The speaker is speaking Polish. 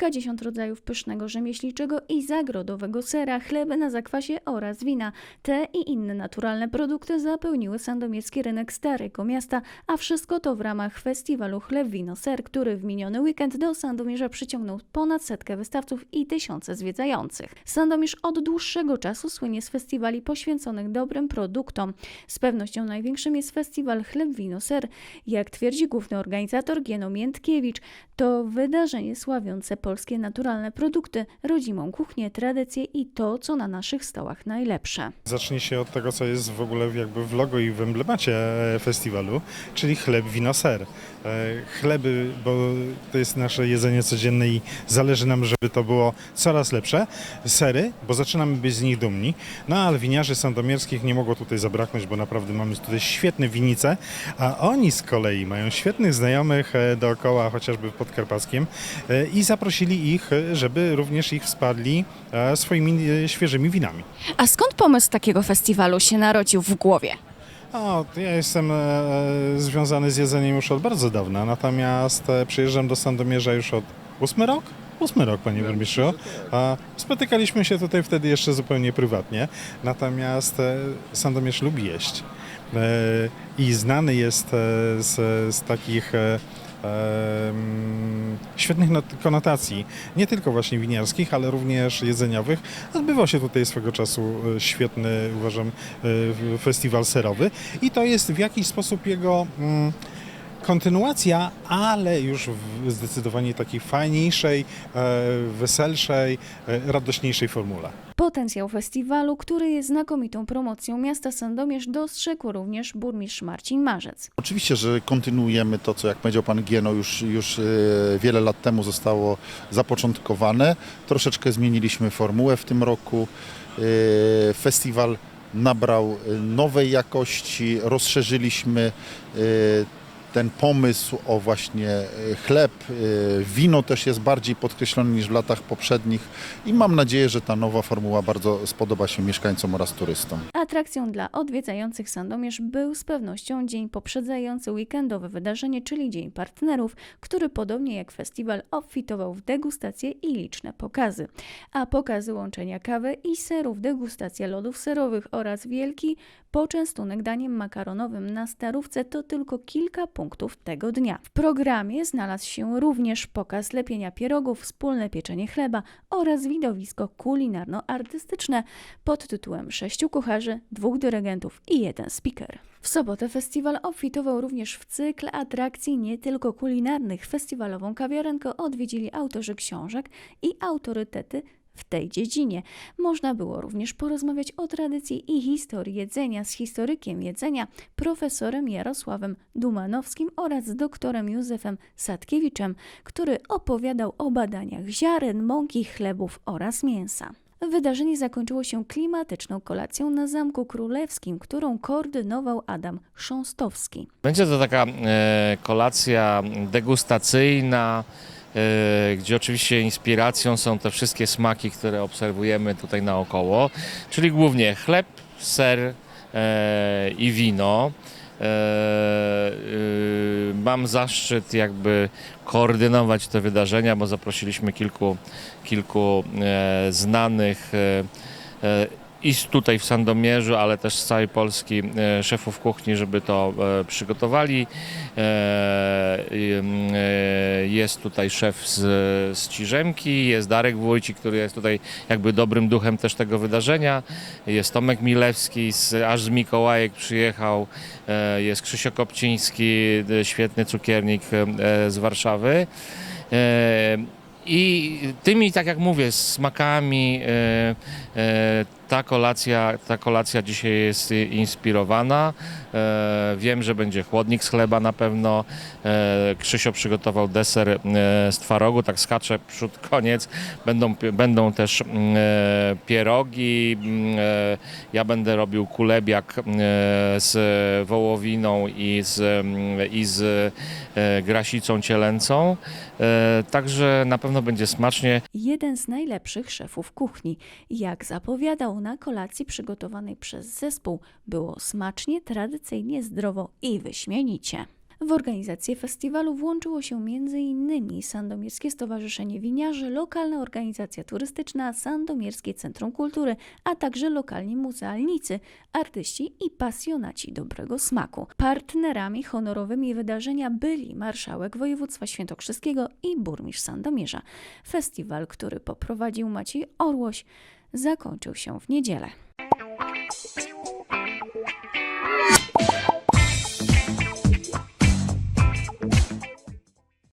kilkadziesiąt rodzajów pysznego rzemieślniczego i zagrodowego sera, chleby na zakwasie oraz wina. Te i inne naturalne produkty zapełniły sandomierski rynek Starego Miasta, a wszystko to w ramach festiwalu Chleb, Wino, Ser, który w miniony weekend do Sandomierza przyciągnął ponad setkę wystawców i tysiące zwiedzających. Sandomierz od dłuższego czasu słynie z festiwali poświęconych dobrym produktom. Z pewnością największym jest festiwal Chleb, Wino, Ser. Jak twierdzi główny organizator Gieno Miętkiewicz, to wydarzenie sławiące polskie naturalne produkty, rodzimą kuchnię, tradycje i to, co na naszych stołach najlepsze. Zacznie się od tego, co jest w ogóle jakby w logo i w emblemacie festiwalu, czyli chleb, wino, ser. E, Chleby, bo to jest nasze jedzenie codzienne i zależy nam, żeby to było coraz lepsze. Sery, bo zaczynamy być z nich dumni. No ale winiarzy sandomierskich nie mogło tutaj zabraknąć, bo naprawdę mamy tutaj świetne winice, a oni z kolei mają świetnych znajomych e, dookoła, chociażby w Podkarpackiem e, i zaprosili ich, e, żeby również ich wsparli e, swoimi e, świeżymi winami. A skąd pomysł takiego festiwalu się narodził w głowie? O, ja jestem e, związany z jedzeniem już od bardzo dawna, natomiast przyjeżdżam do Sandomierza już od ósmy rok? Ósmy rok, panie burmistrzu. A spotykaliśmy się tutaj wtedy jeszcze zupełnie prywatnie, natomiast e, Sandomierz lubi jeść. I znany jest z, z takich świetnych not- konotacji, nie tylko właśnie winiarskich, ale również jedzeniowych. Odbywał się tutaj swego czasu e, świetny, uważam, e, festiwal serowy i to jest w jakiś sposób jego mm, kontynuacja, ale już w zdecydowanie takiej fajniejszej, e, weselszej, e, radośniejszej formule. Potencjał festiwalu, który jest znakomitą promocją miasta Sandomierz, dostrzegł również burmistrz Marcin Marzec. Oczywiście, że kontynuujemy to, co jak powiedział Pan Gieno, już, już e, wiele lat temu zostało zapoczątkowane. Troszeczkę zmieniliśmy formułę w tym roku. Festiwal nabrał nowej jakości, rozszerzyliśmy ten pomysł o właśnie e, chleb, e, wino też jest bardziej podkreślone niż w latach poprzednich i mam nadzieję, że ta nowa formuła bardzo spodoba się mieszkańcom oraz turystom. Atrakcją dla odwiedzających Sandomierz był z pewnością dzień poprzedzający weekendowe wydarzenie, czyli Dzień Partnerów, który podobnie jak festiwal obfitował w degustacje i liczne pokazy. A pokazy łączenia kawy i serów, degustacja lodów serowych oraz wielki poczęstunek daniem makaronowym na Starówce to tylko kilka punktów tego dnia. W programie znalazł się również pokaz lepienia pierogów, wspólne pieczenie chleba oraz widowisko kulinarno-artystyczne pod tytułem Sześciu kucharzy, dwóch dyrygentów i jeden speaker. W sobotę festiwal obfitował również w cykl atrakcji nie tylko kulinarnych. Festiwalową kawiarenkę odwiedzili autorzy książek i autorytety w tej dziedzinie. Można było również porozmawiać o tradycji i historii jedzenia z historykiem jedzenia, profesorem Jarosławem Dumanowskim oraz z doktorem Józefem Sadkiewiczem, który opowiadał o badaniach ziaren, mąki, chlebów oraz mięsa. Wydarzenie zakończyło się klimatyczną kolacją na Zamku Królewskim, którą koordynował Adam Chrząstowski. Będzie to taka e, kolacja degustacyjna, gdzie oczywiście inspiracją są te wszystkie smaki, które obserwujemy tutaj naokoło, czyli głównie chleb, ser e, i wino. E, y, mam zaszczyt jakby koordynować te wydarzenia, bo zaprosiliśmy kilku, kilku e, znanych e, e, i tutaj w Sandomierzu, ale też z całej Polski e, szefów kuchni, żeby to e, przygotowali. E, mm, Jest tutaj szef z, z Ciżemki, jest Darek Wójcik, który jest tutaj jakby dobrym duchem też tego wydarzenia. Jest Tomek Milewski, z, aż z Mikołajek przyjechał. Jest Krzysio Kopciński, świetny cukiernik z Warszawy. I tymi, tak jak mówię, smakami ta kolacja, ta kolacja dzisiaj jest inspirowana. E, wiem, że będzie chłodnik z chleba na pewno. E, Krzysio przygotował deser e, z twarogu, tak skacze przód, koniec. Będą, będą też mm, pierogi. mm, Ja będę robił kulebiak z wołowiną i z, mm, i z grasicą cielęcą. Także na pewno będzie smacznie. Jeden z najlepszych szefów kuchni. Jak zapowiadał na kolacji przygotowanej przez zespół, było smacznie, tradycyjnie, zdrowo i wyśmienicie. W organizację festiwalu włączyło się m.in. Sandomierskie Stowarzyszenie Winiarzy, lokalna organizacja turystyczna, Sandomierskie Centrum Kultury, a także lokalni muzealnicy, artyści i pasjonaci dobrego smaku. Partnerami honorowymi wydarzenia byli marszałek województwa świętokrzyskiego i burmistrz Sandomierza. Festiwal, który poprowadził Maciej Orłoś, zakończył się w niedzielę.